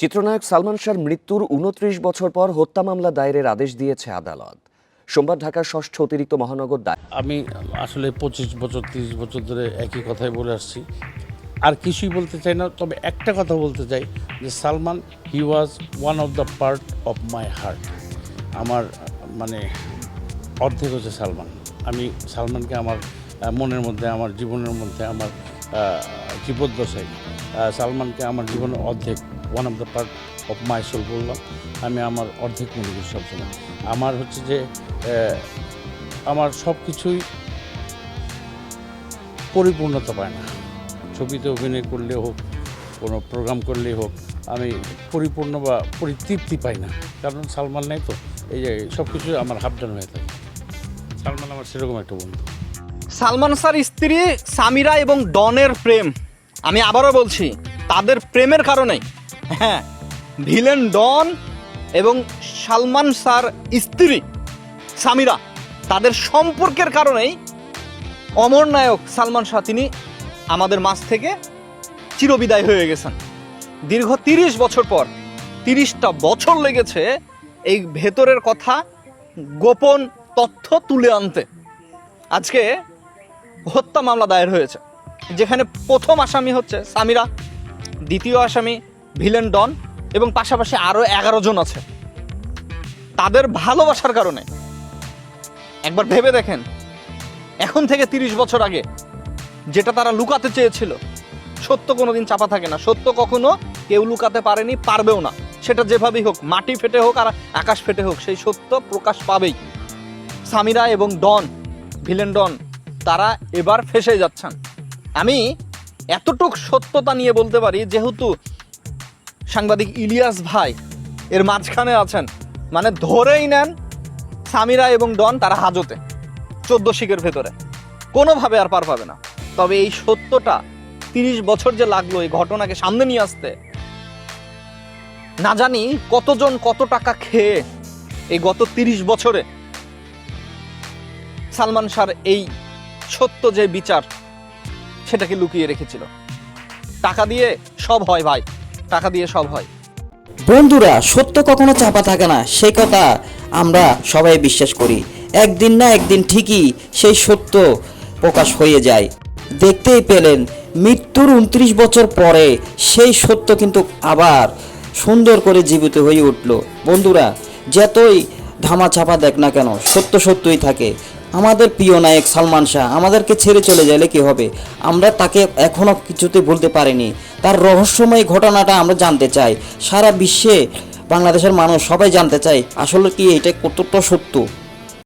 চিত্রনায়ক সালমান শাহর মৃত্যুর উনত্রিশ বছর পর হত্যা মামলা দায়েরের আদেশ দিয়েছে আদালত। সোমবার ঢাকার ষষ্ঠ অতিরিক্ত মহানগর দায় আমি আসলে পঁচিশ বছর, তিরিশ বছর ধরে একই কথাই বলে আসছি। আর কিছুই বলতে চাই না, তবে একটা কথা বলতে চাই যে Salman he was one of the part of my heart আমার মানে অর্ধেক হচ্ছে সালমান। আমি সালমানকে আমার মনের মধ্যে, আমার জীবনের মধ্যে, আমার জীবদ্দশায় সালমানকে আমার জীবনের অর্ধেক one of the part of my soul বললাম আমি আমার অর্ধেক মনে করি সবসময়। আমার হচ্ছে যে আমার সব কিছুই পরিপূর্ণতা পায় না। ছবিতে অভিনয় করলে হোক, কোনো প্রোগ্রাম করলে হোক, আমি পরিপূর্ণ বা পরিতৃপ্তি পাই না। কারণ সালমান নাই তো, এই যে সব কিছু আমার হাফডান হয়ে থাকে। সালমান আমার সেরকম একটা বন্ধু। সালমান স্যার স্ত্রী সামিরা এবং ডনের প্রেম। আমি আবারও বলছি, তাদের প্রেমের কারণেই হ্যাঁ ভিলেন ডন এবং সালমান স্যার স্ত্রী সামিরা, তাদের সম্পর্কের কারণেই অমর নায়ক সালমান শাহ তিনি আমাদের মাঝ থেকে চিরবিদায় হয়ে গেছেন। দীর্ঘ তিরিশ বছর পর, তিরিশটা বছর লেগেছে এই ভেতরের কথা গোপন তথ্য তুলে আনতে। আজকে হত্যা মামলা দায়ের হয়েছে, যেখানে প্রথম আসামি হচ্ছে সামিরা, দ্বিতীয় আসামি ভিলেন ডন এবং পাশাপাশি আরও এগারো জন আছে। তাদের ভালোবাসার কারণে, একবার ভেবে দেখেন, এখন থেকে তিরিশ বছর আগে যেটা তারা লুকাতে চেয়েছিল, সত্য কোনো দিন চাপা থাকে না, সত্য কখনো কেউ লুকাতে পারেনি, পারবেও না। সেটা যেভাবেই হোক, মাটি ফেটে হোক আর আকাশ ফেটে হোক, সেই সত্য প্রকাশ পাবেই। সামিরা এবং ডন, ভিলেন ডন তারা এবার ফেসে যাচ্ছেন। আমি এতটুক সত্যতা নিয়ে বলতে পারি, যেহেতু সাংবাদিক ইলিয়াস ভাই এর মাঝখানে আছেন মানে ধরেই নেন সামিরা এবং ডন তারা হাজতে, চোদ্দ শিখের ভেতরে। কোনোভাবে আর পার পাবে না। তবে এই সত্যটা তিরিশ বছর যে লাগল এই ঘটনাকে সামনে নিয়ে আসতে, না জানি কতজন কত টাকা খেয়ে এই গত তিরিশ বছরে সালমান শাহর এই সত্য যে বিচার, সেটাকে লুকিয়ে রেখেছিল। টাকা দিয়ে সব হয় ভাই, টাকা দিয়ে সব হয়। বন্ধুরা, সত্য কখনো চাপা থাকে না, সেই কথা আমরা সবাই বিশ্বাস করি। একদিন না একদিন ঠিকই সেই সত্য প্রকাশ হয়ে যায়। দেখতেই পেলেন, মৃত্যুর উনত্রিশ বছর পরে সেই সত্য কিন্তু আবার সুন্দর করে জীবিত হয়ে উঠল। বন্ধুরা, যতই ধামা চাপা দেখ না কেন, সত্য সত্যই থাকে। আমাদের প্রিয় নায়ক সালমান শাহ আমাদেরকে ছেড়ে চলে গেলে কি হবে? আমরা তাকে এখনও কিছুতে বলতে পারিনি। তার রহস্যময় ঘটনাটা আমরা জানতে চাই। সারা বিশ্বে বাংলাদেশের মানুষ সবাই জানতে চায়, আসলে কি এটা কতটা সত্য?